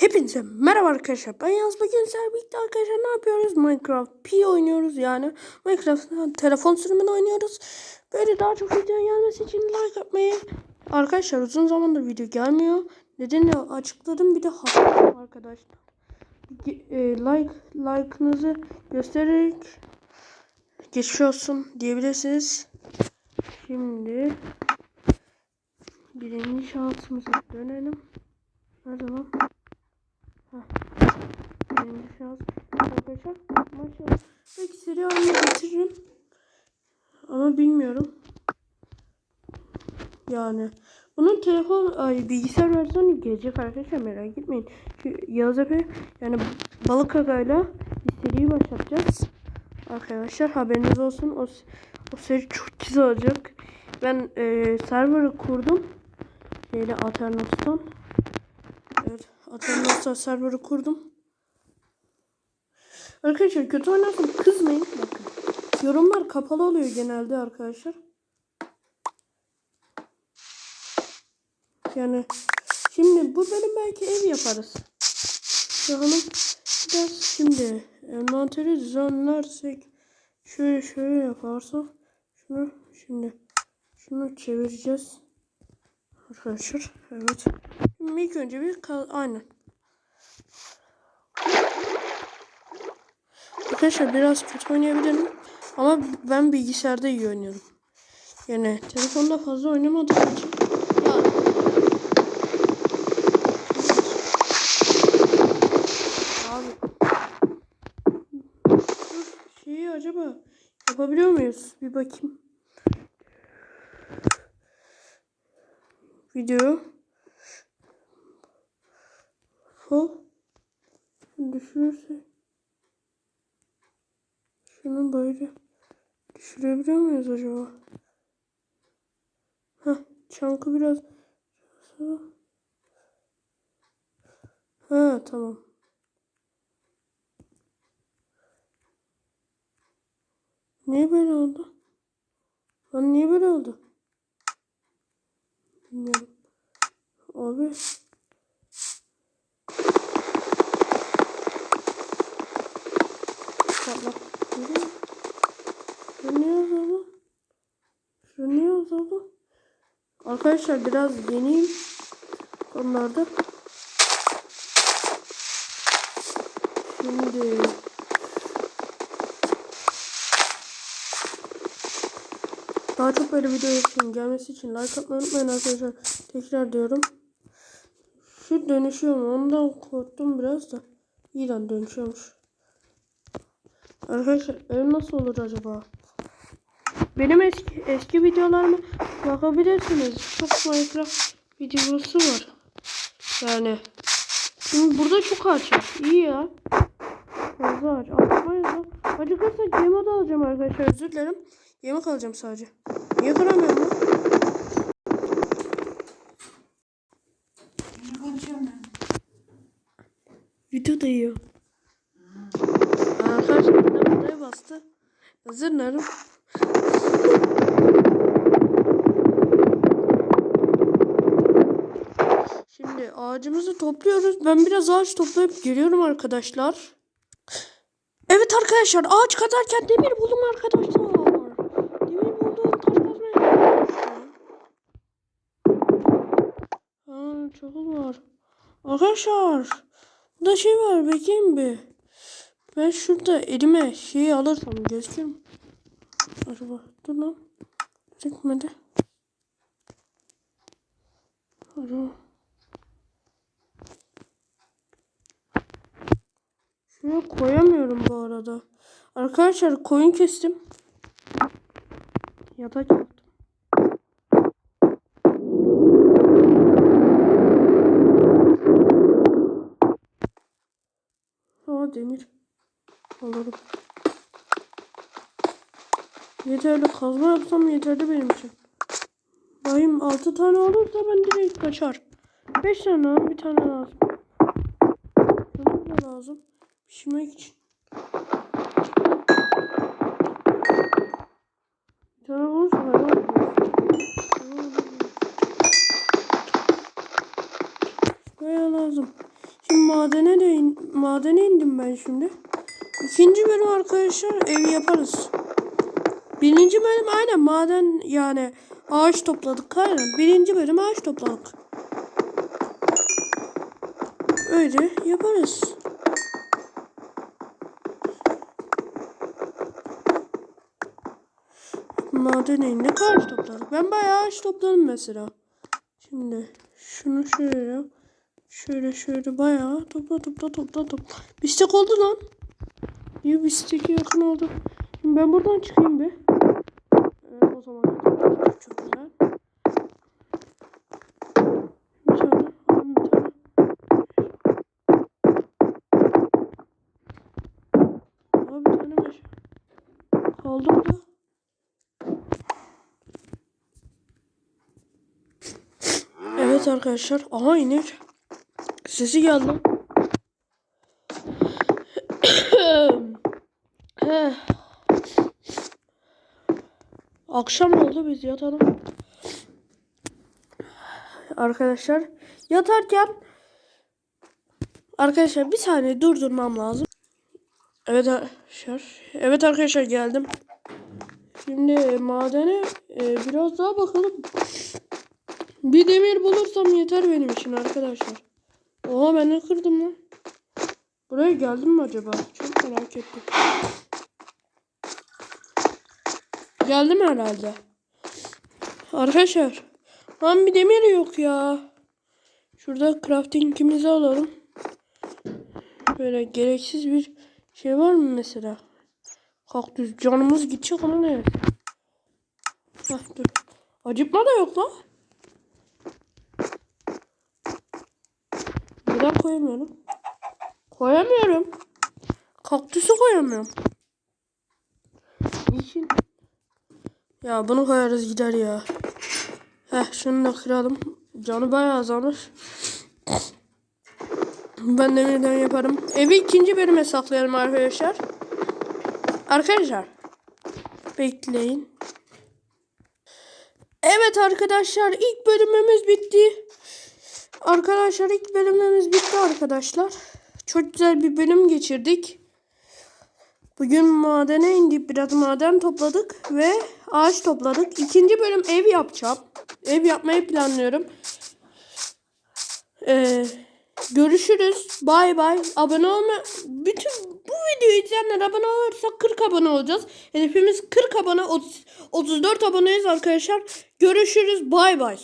Hepinize merhaba arkadaşlar. Ben Yaz bugün sizlerle birlikte arkadaşlar ne yapıyoruz? Minecraft P oynuyoruz yani. Minecraft telefon sürümünü oynuyoruz. Böyle daha çok video gelmesi için like atmayı. Arkadaşlar uzun zamandır video gelmiyor. Nedenini açıkladım bir de hafta arkadaşlar. E, like like'ınızı göstererek geçmiş olsun diyebilirsiniz. Şimdi birinci şansımıza dönelim. Nerede lan? Birinci şans arkadaşlar maçı belki seri haline getiririm ama bilmiyorum. Yani. Bunun telefon ay bilgisayar versiyonu gelecek arkadaşlar merak etmeyin. Şu Yağız Efe yani balık agayla bir seriyi başlatacağız. Arkadaşlar haberiniz olsun. O, o seri çok güzel olacak. Ben e, server'ı kurdum. Şeyle Aternos'tan Evet. Aternos'ta server'ı kurdum. Arkadaşlar kötü oynarsam kızmayın. Bakın. Yorumlar kapalı oluyor genelde arkadaşlar. Yani şimdi bu bölüm belki ev yaparız. Bakalım biraz şimdi envanteri düzenlersek şöyle şöyle yaparsak şunu şimdi şunu çevireceğiz. Arkadaşlar evet. İlk önce bir aynen. Arkadaşlar biraz kötü oynayabilirim. Ama ben bilgisayarda iyi oynuyorum. Yani telefonda fazla. Ya. Abi. Şeyi acaba yapabiliyor muyuz? Bir bakayım. Video. Full. Düşürürse. Şunu böyle düşürebiliyor muyuz acaba? Heh, çankı biraz Ha tamam. Niye böyle oldu? Lan niye böyle oldu? Bilmiyorum. Abi. Niye azaldı? Şu niye azaldı? Arkadaşlar biraz yeniyim. Onlarda. Şimdi daha çok böyle video için gelmesi için like atmayı unutmayın arkadaşlar. Tekrar diyorum. Şu dönüşüyor mu? Ondan korktum biraz da. İyi lan dönüşüyormuş. Arkadaşlar ev nasıl olur acaba? Benim eski eski videolarıma bakabilirsiniz. Çok Minecraft videosu var. Yani şimdi burada çok var. İyi ya. Fazla ağaç. Atmayız da. Acıkırsak yemek alacağım arkadaşlar. Özür dilerim. Yemek alacağım sadece. Niye kıramıyorum lan? Video da yiyor. Arkadaşlar bastı. Dilerim. Şimdi ağacımızı topluyoruz. Ben biraz ağaç toplayıp geliyorum arkadaşlar. Evet arkadaşlar ağaç kazarken demir buldum arkadaşlar. Demir buldum. Taş Aa, çakıl var. Arkadaşlar. Burada şey var. Bekleyin bir. Ben şurada elime şeyi alırsam gözükür mü? Acaba dur lan. Gözükmedi. Acaba. Şuraya koyamıyorum bu arada. Arkadaşlar koyun kestim. Yatak yaptım. Aa demir. Alırım. Yeterli kazma yapsam yeterli benim için. Bayım 6 tane olursa ben direkt kaçar. 5 tane lazım, bir tane lazım. Şunlar da lazım. Pişirmek için. Bir tane olursa hayvan. Bayağı lazım. Şimdi madene de in- madene indim ben şimdi. İkinci bölüm arkadaşlar ev yaparız. Birinci bölüm aynen maden yani ağaç topladık aynen. Birinci bölüm ağaç topladık. Öyle yaparız. Maden ne ağaç topladık. Ben bayağı ağaç topladım mesela. Şimdi şunu şöyle şöyle şöyle bayağı topla topla topla topla. Bistek oldu lan. İyi bisteki yakın oldu. Şimdi ben buradan çıkayım bir. Evet o zaman çok güzel. Bir tane, bir tane. Aa, bir tane meşe. Kaldı burada. Evet arkadaşlar. Aha inek. Sesi geldi. Akşam oldu biz yatalım. Arkadaşlar yatarken Arkadaşlar bir saniye durdurmam lazım. Evet arkadaşlar. Evet arkadaşlar geldim. Şimdi madene e, biraz daha bakalım. Bir demir bulursam yeter benim için arkadaşlar. Oha ben ne kırdım lan? Buraya geldim mi acaba? Çok merak ettim. Geldim herhalde. Arkadaşlar. Lan bir demir yok ya. Şurada craftingimizi alalım. Böyle gereksiz bir şey var mı mesela? Kaktüs canımız gidecek ama ne? Hah dur. Acıkma da yok lan. Neden koyamıyorum? Koyamıyorum. Kaktüsü koyamıyorum. Niçin? Ya bunu koyarız gider ya. Heh şunu da kıralım. Canı bayağı azalmış. Ben demirden yaparım. Evi ikinci bölüme saklayalım arkadaşlar. Arkadaşlar. Bekleyin. Evet arkadaşlar ilk bölümümüz bitti. Arkadaşlar ilk bölümümüz bitti arkadaşlar. Çok güzel bir bölüm geçirdik. Bugün madene indik biraz maden topladık ve ağaç topladık. İkinci bölüm ev yapacağım. Ev yapmayı planlıyorum. Ee, görüşürüz. Bay bay. Abone olma. Bütün bu videoyu izleyenler abone olursa 40 abone olacağız. Hedefimiz 40 abone. 30 34 aboneyiz arkadaşlar. Görüşürüz. Bay bay.